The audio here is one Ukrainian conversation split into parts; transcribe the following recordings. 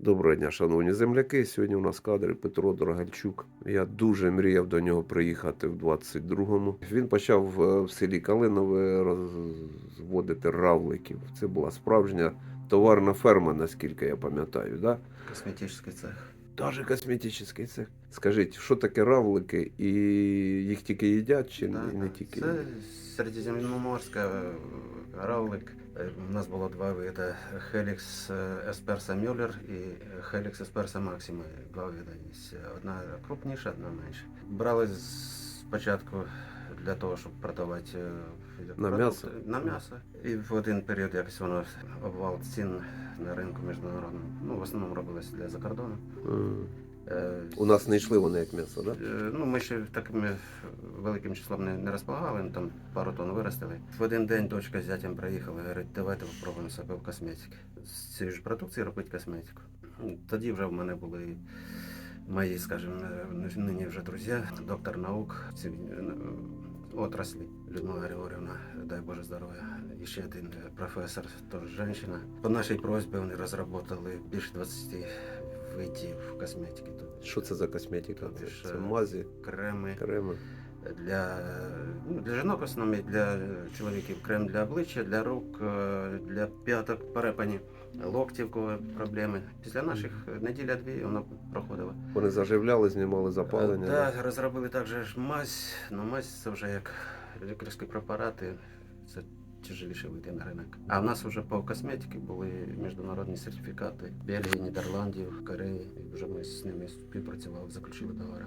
Доброго дня, шановні земляки. Сьогодні у нас кадри Петро Дрогальчук. Я дуже мріяв до нього приїхати в 22-му. Він почав е, в селі Калинове розводити равликів. Це була справжня товарна ферма, наскільки я пам'ятаю. Да? Косметический цех. Даже косметичний цех. Скажіть, що таке равлики і їх тільки їдять чи Да, не да. тільки? Це середземноморська е, равлик. Е, У нас було два види: Helix Есперса Мюллер і Helix Есперса Максима. Два види. Одна крупніша, одна менша. Брали спочатку для того, щоб продавати е, На м'ясо? На м'ясо. І в один період якось воно обвал цін на ринку міжнародному. Ну, в основному робилось для закордону. М. Е, У нас не йшли вони як м'ясо, да? Е, Ну, ми ще таким великим числом не, не розполагали, ну, там пару тонн виростили. В один день дочка з зятям приїхала, говорить, давайте попробуємо себе в косметики. З цієї ж продукції робити косметику. Ну, Тоді вже в мене були мої, скажімо, нині вже друзі, доктор наук в цій е, отраслі Людмила Григорівна, дай Боже здоров'я. І ще один професор, теж жінка. По нашій просьбі вони розробили більше 20 видів косметики. Тут Що це за косметика? Тобто ж, Це е, мазі, креми креми. для, ну, для жінок в основному, для чоловіків крем для обличчя, для рук, е, для п'яток, перепані, локтів, проблеми. Після наших неділя-дві воно проходило. Вони заживляли, знімали запалення. да? Так, розробили також ж мазь, ну мазь це вже як лікарські препарати, це тяжеліше вийти на ринок. А в нас вже по косметиці були міжнародні сертифікати Бельгії, Нідерландів, Кореї. І вже ми з ними співпрацювали, заключили договори.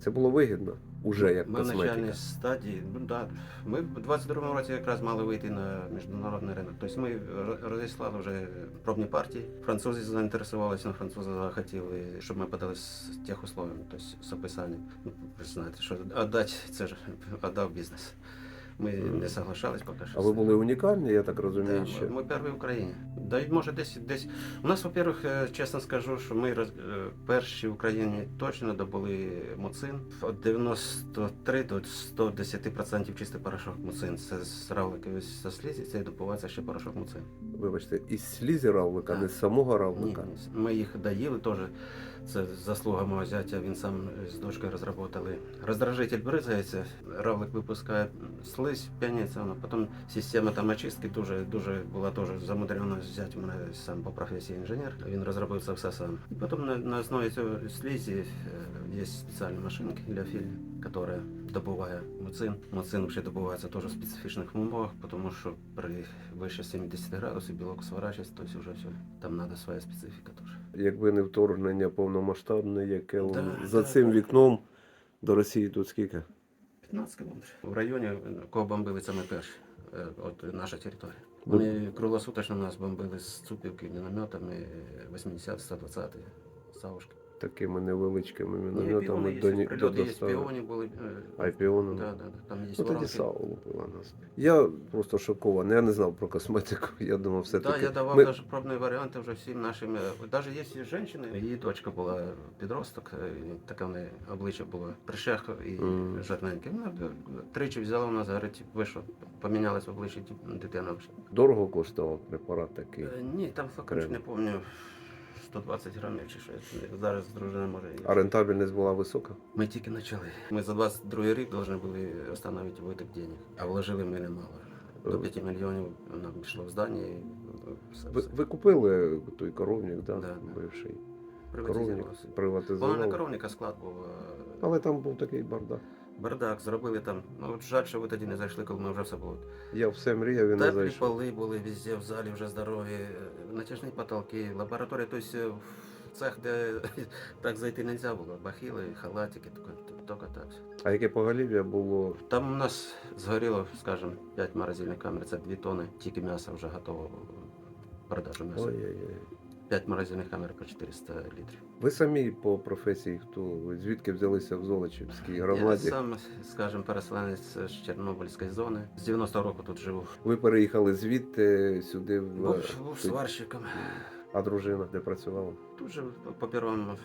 Це було вигідно уже як Ми в начальній стадії. Ну, да. Ми в 22-му році якраз мали вийти на міжнародний ринок. Тобто ми ро- розіслали вже пробні партії. Французи заінтересувалися, але французи захотіли, щоб ми подали з тих условиями, тобто з описанням. Ну, ви знаєте, що віддати це ж віддав бізнес. Ми не соглашались поки що. А ви були унікальні, я так Да, розумію, ми, що ми перші в Україні. Да може десь десь. У нас, во-первых, е, чесно скажу, що ми роз- е, перші в Україні точно добули муцин. Від 93 до 110% чистий порошок муцин. Це з равлики со слізі, це добувається ще порошок муцин. вибачте, із слізі равлика, Так. не з самого равлика. ні, ми їх доїли теж. Це заслуга мого зятя, він сам з дочкою розробили. Роздражитель бризається, равлик випускає слизь, п'яніться, воно. Потім система там очистки дуже, дуже була теж замудрена. У мене сам по професії інженер. Він розробив це все сам. І потім на, на основі цього слізі е, є спеціальні машинки для фільму, які добуває муцин. Муцин взагалі добувається теж в специфічних умовах, тому що при вище 70 градусів білок сворачується, тобто вже все. Там треба своя специфіка теж. Якби не вторгнення повномасштабне, яке Да, за да, цим да. вікном до Росії тут скільки? 15 кілометрів. В районі, кого бомбили, це ми перші. Е, От наша територія. Вони круглосуточно нас бомбили з цупівки мінометами 80-120 Савушки. Такими невеличкими мінометами до, ні- до прильоти є, достави. піоні були. е, Да, да, да, там є Ну тоді воронки. САУ лупила нас. Я просто шокований. Я не знав про косметику. Я думав, все Так, таки. я давав Ми- навіть пробні варіанти вже всім нашим. Навіть є жінки, її дочка була підросток, е, і таке в неї обличчя було прищах і Мгм. жирненьке. Вона тричі взяла у нас, говорить, ви що, ті- дитина вже. Дорого коштував препарат такий. Е, Ні, там фактично Крем. не пам'ятаю. 120 грамів чи щось. Зараз дружина може. А рентабельність була висока. Ми тільки почали. Ми за 22 рік повинні були встановити виток денег, а вложили ми немало. До 5 мільйонів нам пішло в здання і все. Ви, все. ви купили той коровник, да, Да, бивший. Коровник Воно на приватизував. коровника склад був. е, Але там був такий бардак. Бардак, зробили там. Ну от жаль, що ви тоді не зайшли, коли ми вже все було. Я все мріяв і не Теплі зайшов. поли були везде в залі вже здорові, е, натяжні потолки, лабораторія, тобто в цех, де так зайти не можна було. Бахіли, халатики, тільки так. А яке поголів'я було? Там у нас згоріло, скажімо, 5 морозильних камер, це 2 тони, тільки м'яса вже готово продажу м'яса. Ой-ой-ой. 5 морозильних камер по 400 літрів. Ви самі по професії, хто ви звідки взялися в Золочівській громаді? Я сам, скажімо, переселенець з Чорнобильської зони. З 90-го року тут живу. Ви переїхали звідти сюди в Був, був сварщиком. а дружина де працювала? Тут же по первому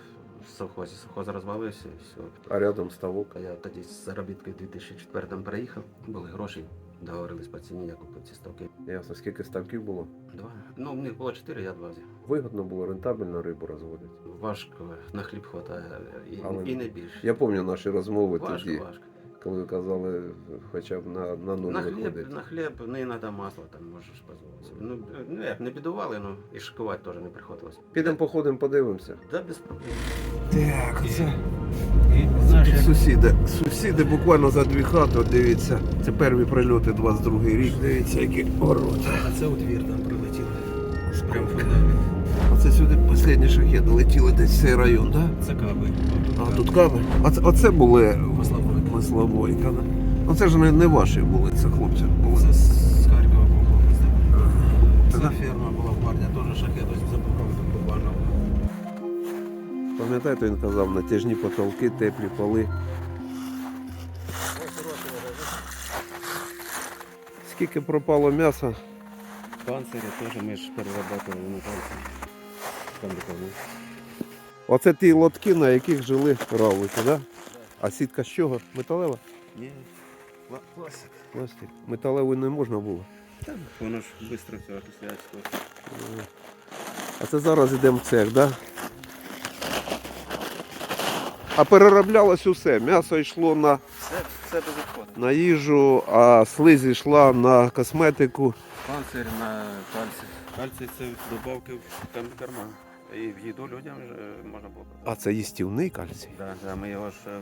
в совхозі. Совхоз розвалився і все. А рядом ставок. Я тоді з заробітки в 2004 переїхав. Були гроші, договорились по ціні, я купив ці ставки. Ясно, скільки ставків було? Два. Ну, в них було чотири, я два взяв. Вигодно було рентабельно рибу розводити. Важко, на хліб хватає і, Але- і не більше. Я пам'ятаю наші розмови важко, тоді, важко. Коли казали, хоча б на, на нуль На хліб, на хліб не треба масла, там можеш дозволити. собі. Ну, ну, як не бідували, ну і шикувати теж не приходилось. Підемо походимо, подивимося. Да, без проблем. Так, це І, знаєш, сусіди. Сусіди буквально за дві хати, от дивіться. Це перві прильоти 22-й рік. Дивіться, які ворота. а це у двір там прилетіло. Прям фундамент. Оце сюди останні шахеди летіли десь цей район, так? Да? Це каби. А тут каби. Оце, оце були Маслобойка. Маслобойка, да? Ну це ж не, не ваші були, це хлопці були. Це з Харкова був хлопець. Це ферма була в парня, теж шахет ось запухав тут буквально. Пам'ятаєте, він казав, натяжні потолки, теплі поли. Скільки пропало м'яса? Панцирі теж ми ж перерабатували на панцирі. Оце ті лотки, на яких жили равлики, да? А сітка з чого? Металева? Ні, пла- пластик. Пластик. Металевою не можна було. Так, воно ж швидко все окисляється. А це зараз йдемо в цех, да? А перероблялось усе. М'ясо йшло на, Все, все без на їжу, а слизь йшла на косметику. Панцир на кальцій. Кальцій це добавки в там карман. І в їду людям вже можна було продати. А це їстівний кальцій. Да, да, ми його ще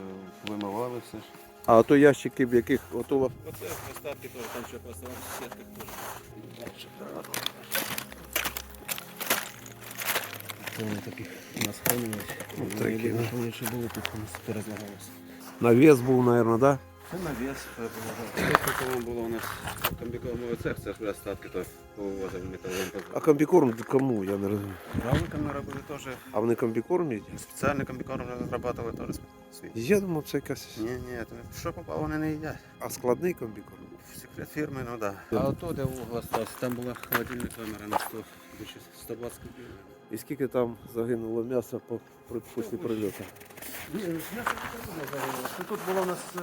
вимивали все ж. А то ящики, в яких готова. Оце остатки теж, там ще поставили в сітках теж. Вони таких нас хранились. Ну, Вони такі, да. Вони ще були тут у нас перезлагалися. Навіс був, мабуть, да? Це навіс було у нас комбікормовий цех, це ж остатки то повивозили металом. А комбікорм кому? Я не розумію. Равликами робили теж. А вони комбікорм їдять? Спеціальний комбікорм розрабатували теж свій. Я думав, це якась. Ні, ні, то що попало, вони не їдять. А складний комбікорм? Секрет фірми, ну да. А ото, де угол остався, там була холодильна камера на 100, більше 120 кубів. І скільки там загинуло м'яса по, після прильоту? М'ясо не загинуло. Тут було у нас, е,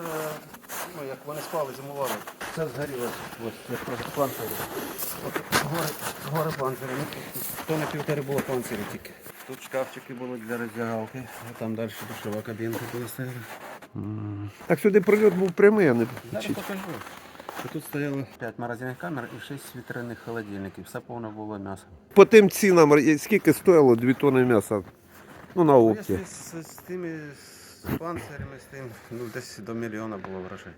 ну, як вони спали, зимували. Це згоріло. Ось, як просто панцири. От гори, панцири. Ну, То на півтори було панцири тільки. Тут шкафчики були для роздягалки, а там далі душова кабінка була стояла. Так сюди прильот був прямий, а не покажу. А Тут стояло 5 морозильних камер і 6 вітряних холодильників. Все повно було м'ясо. По тим цінам, скільки стоїло 2 тонни м'яса? Ну, на опті. Якщо з, з тими з панцирями, з тим, ну десь до мільйона було грошей.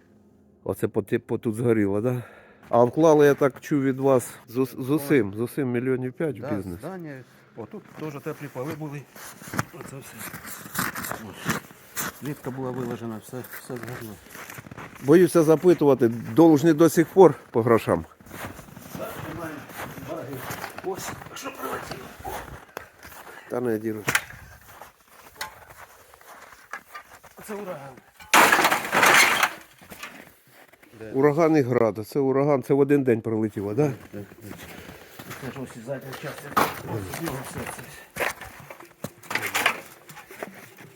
Оце по, по тут згоріло, так? Да? А вклали, я так чув від вас, з, з усім, з усім мільйонів п'ять в Да, бізнес. здання. О, тут теж теплі поли були. Оце все. Літка була виложена, все, все згоріло. Боюся запитувати, должні до сих пор по грошам. Так, немає баги. Ось, що прилетіло. Та не діну. Це ураган. Ураган і град. Це ураган, це в один день прилетіло, так? Да? Це ж ось частини. Ось з нього все це.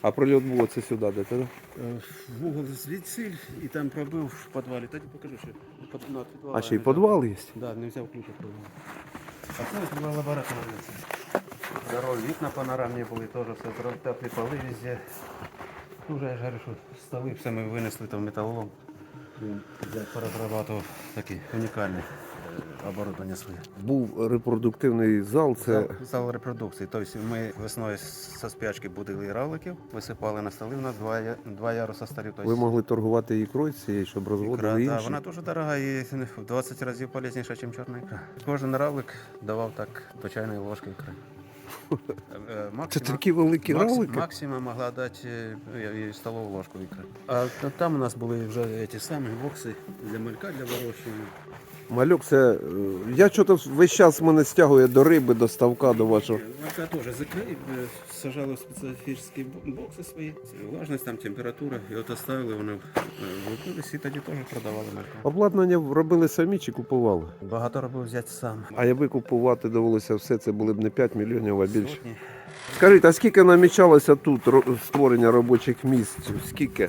А прильот був оце сюди, де так? Е, В угол звідси і там пробив в підвалі. Тоді покажу, що під, на підвал. А ще й підвал є. Да, не взяв ключ від підвалу. А це була лабораторія. Здорові вікна панорамні були, теж все теплі поли везде. Ну, вже я ж говорю, що столи все ми винесли там металолом. Він порозрабатував такі унікальні е, оборудовання своє. Був репродуктивний зал, це Зал, зал репродукції. Тобто ми весною со спячки будили равликів, висипали на столи, у нас два, два яруса столів. Тобто ви могли торгувати ікрою цією, щоб Ікра, розводили да, інші. вона дуже дорога і в 20 разів полезніша, ніж чорна ікра. Кожен равлик давав так до чайної ложки ікри. Е, е, Це такі великі максим- равлики. Максимум могла дати е, і столову ложку ікри. А там у нас були вже ті самі бокси для малька, для вирощування. Мальок, це. е, Я чого-то весь час мене стягує до риби, до ставка, до вашого. Малька теж закрили, е, сажали в специфічні бокси свої. Влажність, там температура. І от оставили, вони е, випились і тоді теж продавали малька. Обладнання робили самі чи купували? Багато робив взяти сам. А якби купувати довелося все, це були б не 5 мільйонів, а більше. Сотні. Скажіть, а скільки намічалося тут ро- створення робочих місць? Скільки?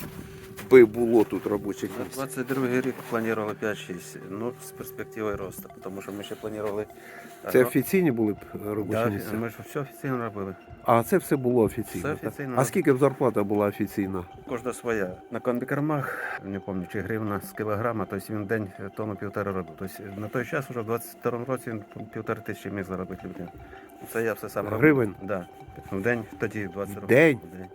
Би було тут робочих місць? 22 рік планували 5-6, ну з перспективою росту, тому що ми ще планували. Це офіційні були б робочі Да, місця? ми ж все офіційно робили. А це все було офіційно. Все так? А скільки б зарплата була офіційна? Кожна своя. На комбікормах, не пам'ятаю, чи гривна з кілограма, тобто він в день тонну півтора робив. Тобто на той час, вже в 22 році, він півтори тисячі міг заробити людям. Це я все сам робив. Гривень? Да. В день тоді 20 років. день? В день.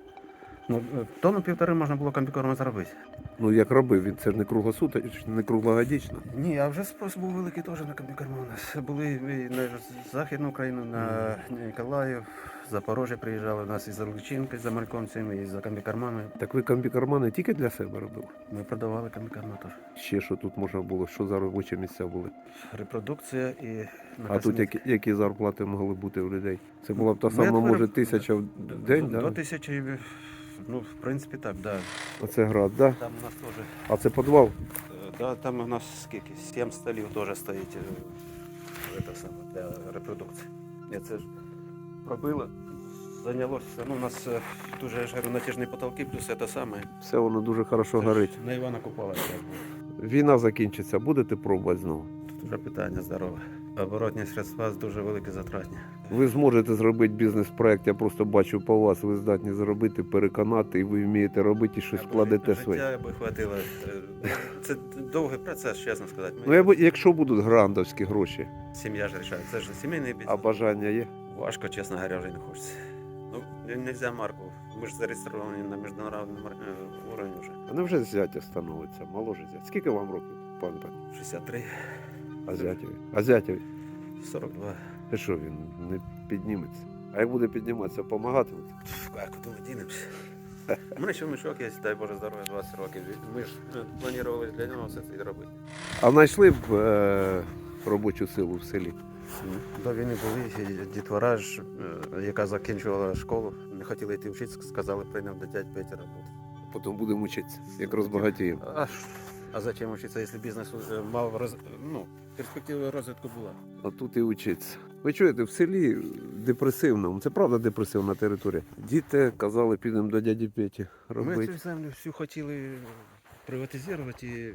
Ну, е, тонну півтори можна було комбікорму заробити. Ну як робив, він це ж не круглосуточно, не круглогодічно. Ні, а вже спрос був великий теж на комбікорму у нас. Були і на Західну Україну, на Ніколаїв, Запорожжя приїжджали, у нас і за Личинки, за Малькомцями, і за комбікормами. Так ви комбікорма не тільки для себе робили? Ми продавали комбікорма теж. Ще що тут можна було, що за робочі місця були? Репродукція і А тут які, які зарплати могли бути у людей? Це була б та сама, отвер- може, тисяча в день, до, да? до тисячі, ну, в принципі, так, да. Оце град, да? Там у нас теж. А це підвал? е, Да, там у нас скільки? Сім столів теж стоїть е, це саме, для репродукції. Я це ж пробило. Зайнялося. Ну, у нас е, дуже я ж говорю, натяжні потолки, плюс це саме. Все воно дуже хорошо Це горить. На Івана Купала. Війна закінчиться, будете пробувати знову. Тут вже питання здорове. Оборотні средства дуже великі затратні. Ви зможете зробити бізнес-проект, я просто бачу по вас, ви здатні зробити, переконати, і ви вмієте робити і щось Аби вкладете життя, своє. аби хватило. е, Це довгий процес, чесно сказати. Ну, я б- якщо будуть грандовські гроші, Сім'я ж рішає. Це ж сімейний бізнес. а бажання є. Важко, чесно говоря, вже не хочеться. Ну, не можна марку. Ми ж зареєстровані на міжнародному е, уровні вже. А невже зятя становиться? Моложе зять. Скільки вам років, пан пан? 63, А зятєві? А зятєві? 42. Ти що, він не підніметься? А як буде підніматися, допомагатимуть? А куди ми дінемося? У мене ще мішок є, дай Боже здоров'я, 20 років. Ми ж е, планували для нього все це робити. А знайшли б е, робочу силу в селі? До війни були дітвора, ж, е, яка закінчувала школу, не хотіла йти вчитися, сказали, прийняв до дядь Петя роботу. Потім будемо вчитися, як розбагатіємо. А, а зачем вчитися, якщо бізнес е, мав роз... ну, перспектива розвитку була? А тут і вчитися. Ви чуєте, в селі депресивному, це правда депресивна територія. Діти казали, підемо до дяді Петі Ми робити. цю землю всю хотіли приватизувати, і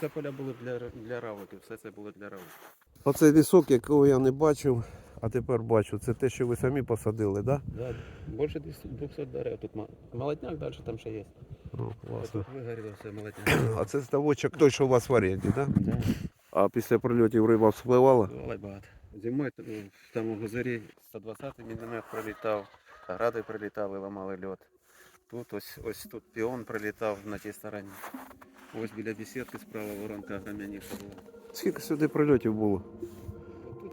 це поля були для, для равликів, все це було для равликів. Оцей лісок, якого я не бачив, а тепер бачу, це те, що ви самі посадили, так? Да, більше 200 дерев. Тут молодняк далі там ще є. О, класно. Тут вигоріло все молодняк. А це ставочок той, що у вас в оренді, так? Да? Да. А після прильотів риба вспливала? Бувало багато. Зимою там, у Гузарі 120 міномет прилітав, гради прилітали, ламали льот. Тут ось, ось тут піон прилітав на тій стороні. Ось біля бесідки справа воронка громяніша була. Скільки сюди прильотів було?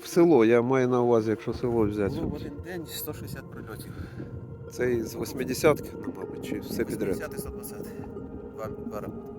В село, я маю на увазі, якщо село взяти. Було в один день 160 прильотів. Це із 80-ки, ну, мабуть, чи все підряд. 80 120. Два, два.